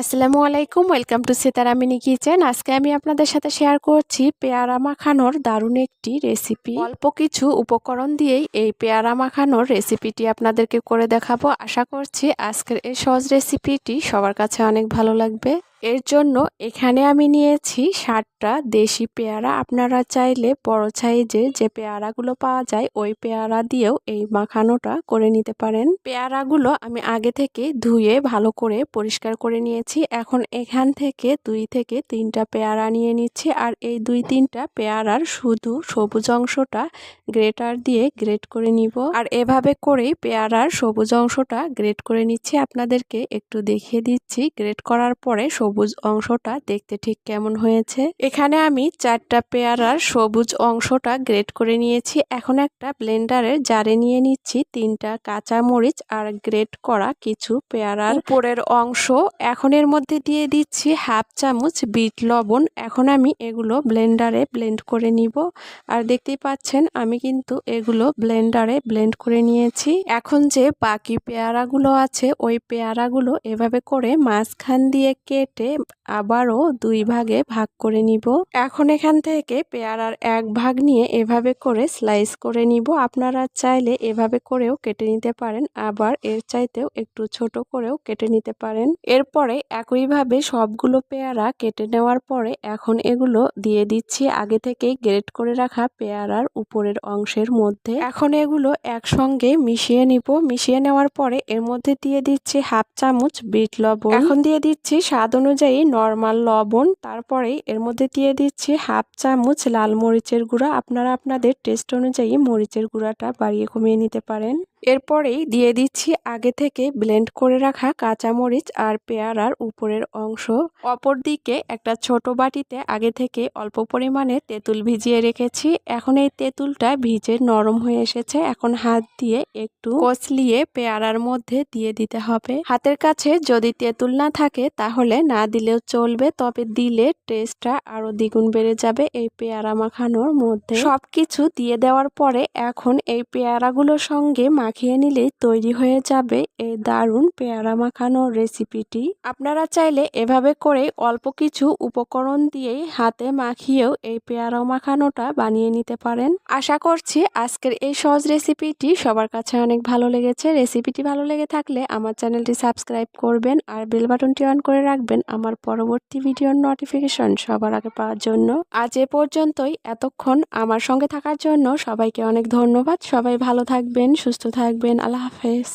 আসসালামু আলাইকুম, welcome to সিতারামিনি kitchen. আজকে আমি আপনাদের সাথে শেয়ার করছি পেয়ারা মাখানোর দারুণ একটি রেসিপি। অল্প কিছু উপকরণ দিয়েই এই পেয়ারা মাখানোর রেসিপিটি আপনাদেরকে করে দেখাবো। আশা করছি আজকের এই সহজ রেসিপিটি সবার কাছে অনেক ভালো লাগবে। এর জন্য এখানে আমি নিয়েছি ষাটটা দেশি পেয়ারা। আপনারা চাইলে বড় সাইজে যে পেয়ারাগুলো পাওয়া যায়, ওই পেয়ারা দিয়েও এই মাখানোটা করে নিতে পারেন। পেয়ারাগুলো আমি আগে থেকে ধুয়ে ভালো করে পরিষ্কার করে নিয়েছি। এখন এখান থেকে দুই থেকে তিনটা পেয়ারা নিয়ে নিচ্ছি। আর এই দুই তিনটা পেয়ারার শুধু সবুজ অংশটা গ্রেটার দিয়ে গ্রেট করে নিব। আর এভাবে করেই পেয়ারার সবুজ অংশটা গ্রেট করে নিচ্ছি। আপনাদেরকে একটু দেখিয়ে দিচ্ছি। গ্রেট করার পরে সবুজ অংশটা দেখতে ঠিক কেমন হয়েছে। এখানে আমি চারটা পেয়ারার সবুজ অংশটা গ্রেট করে নিয়েছি। এখন একটা ব্লেন্ডারের জারে নিয়ে নিচ্ছি। তিনটা কাঁচা মরিচ আর গ্রেট করা কিছু পেয়ারার উপরের অংশ। এখন এর মধ্যে দিয়ে দিচ্ছি হাফ চামচ বিট লবণ। এখন আমি এগুলো ব্লেন্ডারে ব্লেন্ড করে নিব। আর দেখতেই পাচ্ছেন, আমি কিন্তু এগুলো ব্লেন্ডারে ব্লেন্ড করে নিয়েছি। এখন যে বাকি পেয়ারাগুলো আছে, ওই পেয়ারাগুলো এভাবে করে মাঝখান দিয়ে কেটে কেটে, আবারও দুই ভাগে ভাগ করে নিব। এখন এখান থেকে পেয়ারার এক ভাগ নিয়ে এভাবে করে স্লাইস করে নিব। আপনারা চাইলে এভাবে করেও কেটে নিতে পারেন, আবার এর চাইতেও একটু ছোট করেও কেটে নিতে পারেন। এরপরে একইভাবে সবগুলো পেয়ারা কেটে নেওয়ার পরে এখন এগুলো দিয়ে দিচ্ছি আগে থেকেই গ্রেট করে রাখা পেয়ারার উপরের অংশের মধ্যে। এখন এগুলো একসঙ্গে মিশিয়ে নিব। মিশিয়ে নেওয়ার পরে এর মধ্যে দিয়ে দিচ্ছি হাফ চামচ বিট লবণ। এখন দিয়ে দিচ্ছি স্বাদ অনুযায়ী নর্মাল লবণ তারপরে এর মধ্যে দিয়ে দিচ্ছি হাফ চামচ লাল মরিচের গুঁড়া। আপনারা আপনাদের টেস্ট অনুযায়ী মরিচের গুঁড়াটা বাড়িয়ে কমিয়ে নিতে পারেন। এরপরেই দিয়ে দিচ্ছি আগে থেকে ব্লেন্ড করে রাখা কাঁচামরিচ আর পেয়ারার উপরের অংশ। অপর দিকে একটা ছোট বাটিতে আগে থেকে অল্প পরিমাণে তেঁতুল ভিজিয়ে রেখেছি। এখন এই তেঁতুলটা ভিজে নরম হয়ে এসেছে। এখন হাত দিয়ে একটু কচলিয়ে পেয়ারার মধ্যে দিয়ে দিতে হবে। হাতের কাছে যদি তেঁতুল না থাকে তাহলে না দিলেও চলবে, তবে দিলে টেস্টটা আরও দ্বিগুণ বেড়ে যাবে এই পেয়ারা মাখানোর মধ্যে। সবকিছু দিয়ে দেওয়ার পরে এখন এই পেয়ারাগুলোর সঙ্গে মাখিয়ে নিলেই তৈরি হয়ে যাবে এই দারুণ পেয়ারা মাখানোর রেসিপিটি। আপনারা চাইলে এভাবে করে অল্প কিছু উপকরণ দিয়েই হাতে মাখিয়েও এই পেয়ারা মাখানোটা বানিয়ে নিতে পারেন। আশা করছি আজকের এই সহজ রেসিপিটি সবার কাছে অনেক ভালো লেগেছে। রেসিপিটি ভালো লেগে থাকলে আমার চ্যানেলটি সাবস্ক্রাইব করবেন আর বেল বাটনটি অন করে রাখবেন আমার পরবর্তী ভিডিওর নোটিফিকেশন সবার আগে পাওয়ার জন্য। আজ এ পর্যন্তই। এতক্ষণ আমার সঙ্গে থাকার জন্য সবাইকে অনেক ধন্যবাদ। সবাই ভালো থাকবেন, সুস্থ থাকবেন আল্লাহ হাফেজ।